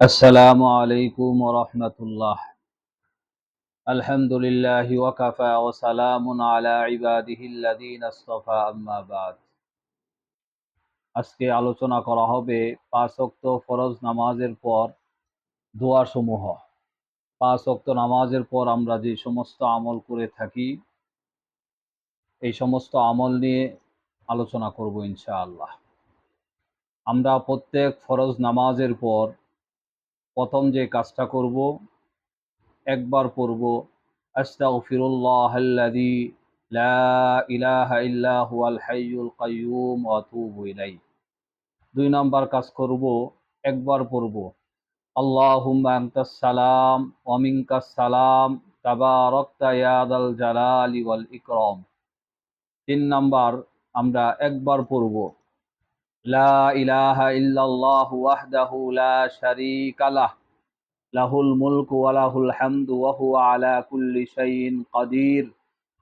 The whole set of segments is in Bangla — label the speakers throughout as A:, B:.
A: আসসালামু আলাইকুম রহমতুল্লাহ। আলহামদুলিল্লাহ ওয়াকাফা ও সালামুন আলা ইবাদিহিল্লাদিন আস্তফা আম্মাবাদ আজকে আলোচনা করা হবে পাঁচ অক্ত ফরজ নামাজের পর দোয়াসমূহ। পাঁচ অক্ত নামাজের পর আমরা যে সমস্ত আমল করে থাকি, এই সমস্ত আমল নিয়ে আলোচনা করব ইনশাআল্লাহ। আমরা প্রত্যেক ফরজ নামাজের পর প্রথম যে কাজটা করব, একবার পড়ব, আস্তাগফিরুল্লাহ আল্লাযী দুই নাম্বার কাজ করব, একবার পড়ব, আল্লাহুম্মা আনতাস সালাম ওয়া জালালি ওয়াল ইকরাম। তিন নাম্বার, আমরা একবার পড়ব, লা ইলাহা ইল্লাল্লাহু ওয়াহদাহু লা শারীকা লাহ। লাহুল মুলকু ওয়া লাহুল হামদু ওয়া হুয়া আলা কুল্লি শাইইন কাদির।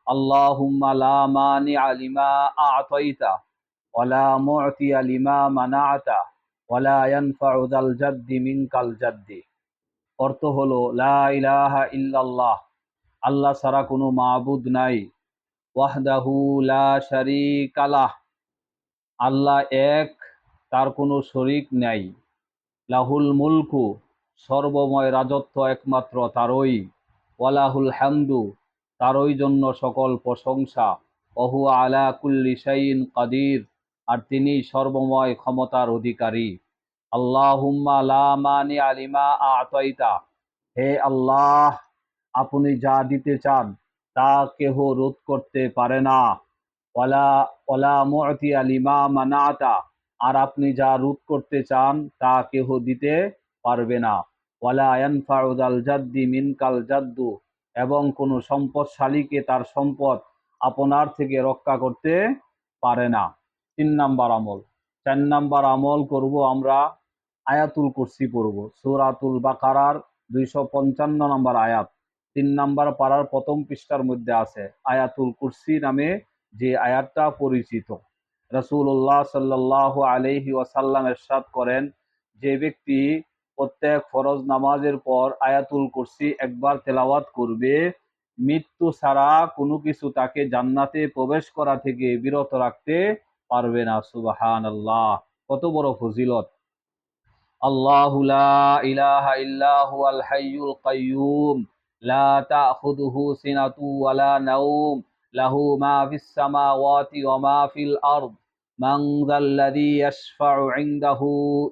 A: আল্লাহুম্মা লা মানিআ লিমা আ'তাইতা ওয়া লা মু'তিয়া লিমা মানা'তা ওয়া লা ইয়ানফা'ু যাল জাদ্দি মিনকাল জাদ্দি অর্থ হলো, লা ইলাহা ইল্লাল্লাহ, আল্লাহ ছাড়া কোনো মাবুদ নাই। ওয়াহদাহু লা শারীকা লাহ, আল্লাহ এক, তার কোনো শরিক নাই। লাহুল মুলকু সর্বময় রাজত্ব একমাত্র তারই। ওয়ালাহুল হামদু তারই জন্য সকল প্রশংসা। অহু আলা কুল্লি শাইন কাদির। আর তিনি সর্বময় ক্ষমতার অধিকারী। আল্লাহুম্মা মানি আলিমা আতাইতা। হে আল্লাহ, আপনি যা দিতে চান, তা কেহ রোধ করতে পারে না। ওয়ালা ওয়ালা মুഅতি আলিমা মানাতা। আর আপনি যা রোধ করতে চান, তা কেহ দিতে পারবে না। জাদ্দি মিনকাল জাদ্দু, এবং কোনো সম্পদশালীকে তার সম্পদ আপনার থেকে রক্ষা করতে পারে না। তিন নাম্বার আমল। চার নাম্বার আমল করব আমরা আয়াতুল কুরসি পড়ব। সূরাতুল বাকারার দুইশো পঞ্চান্ন নম্বর আয়াত। তিন নাম্বার পাড়ার প্রথম পৃষ্ঠার মধ্যে আছে, আয়াতুল কুরসি নামে যে আয়াতটা পরিচিত। রসুল্লাহ সাল্লাহ আলহি ওয়াসাল্লাম এরশাদ করেন, যে ব্যক্তি প্রত্যেক ফরজ নামাজের পর আয়াতুল কুরসি একবার তেলাওয়াত করবে। মৃত্যু ছাড়া কোনো কিছু তাকে জান্নাতে প্রবেশ করা থেকে বিরত রাখতে পারবে না। সুবাহান আল্লাহ কত বড় ফজিলত। আল্লাহ কাইয়ুম, লা লাহু মা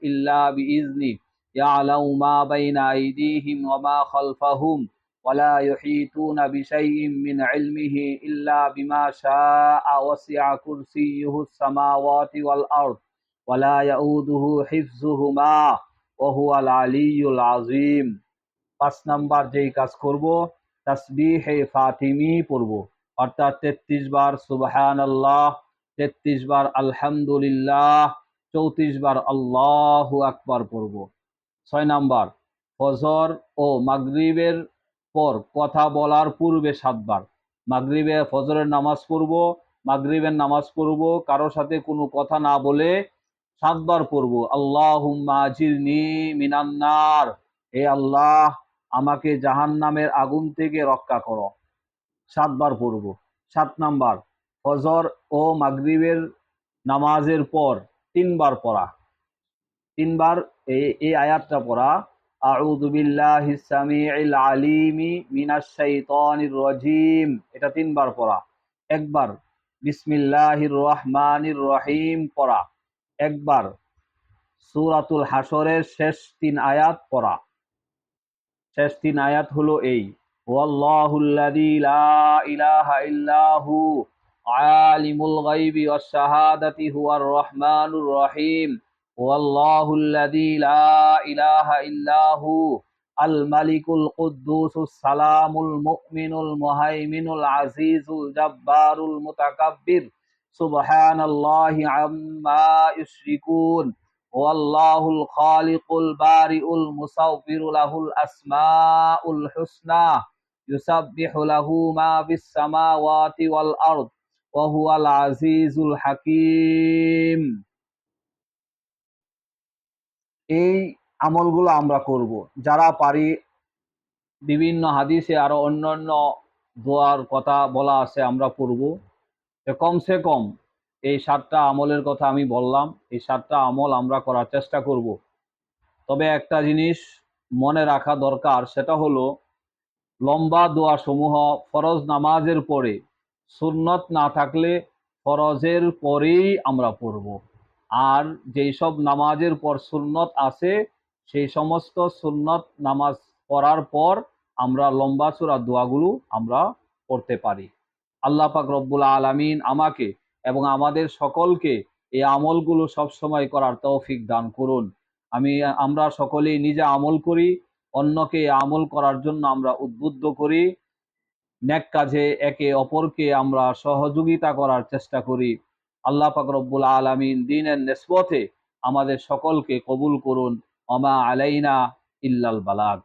A: ইল্লা يعلم ما بين أيديهم وما خلفهم ولا يحيطون بشيء من علمه إلا بما شاء وسع كرسيه السماوات والأرض ولا يؤوده حفظهما وهو العلي العظيم পাঁচ নাম্বার যেই কাজ করব তাসবিহে ফাতিমি পড়ব অর্থাৎ তেত্রিশ বার সুবহান আল্লাহ তেত্রিশ বার আলহামদুলিল্লাহ চৌত্রিশ বার আল্লাহ আকবার পড়ব ছয় নাম্বার, ফজর ও মাগরিবের পর কথা বলার পূর্বে সাতবার। মাগরিবে ফজরের নামাজ পড়ব, মাগরিবের নামাজ পড়ব কারোর সাথে কোনো কথা না বলে সাতবার পড়ব। আল্লাহ মিনান্নার হে আল্লাহ, আমাকে জাহান নামের আগুন থেকে রক্ষা করো। সাতবার পড়ব। সাত নাম্বার, ফজর ও মাগরিবের নামাজের পর তিনবার পড়া। তিনবার এই এই আয়াতটা পড়া, আউযু বিল্লাহি সামিউল আলিমি মিনাশ শাইতানির রাজিম। এটা তিনবার পড়া। একবার, বিসমিল্লাহির রহমানির রহিম পড়া। একবার, সূরাতুল হাসরের শেষ তিন আয়াত পড়া। শেষ তিন আয়াত হলো এই, ওয়াল্লাহুল্লাযী লা ইলাহা ইল্লাহু আলিমুল গায়বি ওয়াশ শাহাদাতি হুয়ার রহমানুর রহিম। والله الذي لا إله إلا هو الملك القدوس السلام المؤمن المهيمن العزيز الجبار المتكبر سبحان الله عما يشركون والله الخالق البارئ المصور له الأسماء الحسنى يسبح له ما في السماوات والأرض وهو العزيز الحكيم এই আমলগুলো আমরা করব। যারা পারি, বিভিন্ন হাদিসে আরও অন্যান্য দোয়ার কথা বলা আছে, আমরা তো কমসে কম এই সাতটা আমলের কথা আমি বললাম, এই সাতটা আমল আমরা করার চেষ্টা করব। তবে একটা জিনিস মনে রাখা দরকার, সেটা হলো লম্বা দোয়া সমূহ ফরজ নামাজের পরে, সুন্নত না থাকলে ফরজের পরেই আমরা পড়ব। আর যেই সব নামাজের পর সুন্নত আছে, সেই সমস্ত সুন্নত নামাজ পড়ার পর আমরা লম্বা চূড়া দোয়াগুলো আমরা পড়তে পারি। আল্লাহ পাক রব্বুল আলামিন আমাকে এবং আমাদের সকলকে এই আমলগুলো সব সময় করার তৌফিক দান করুন। আমি, আমরা সকলেই নিজে আমল করি, অন্যকে আমল করার জন্য আমরা উদ্বুদ্ধ করি, নেক কাজে একে অপরকে আমরা সহযোগিতা করার চেষ্টা করি। আল্লাহ পাক রব্বুল আলামিন দিনের নেসবতে আমাদের সকলকে কবুল করুন। অমা আলাইনা ইল্লাল বালাগ।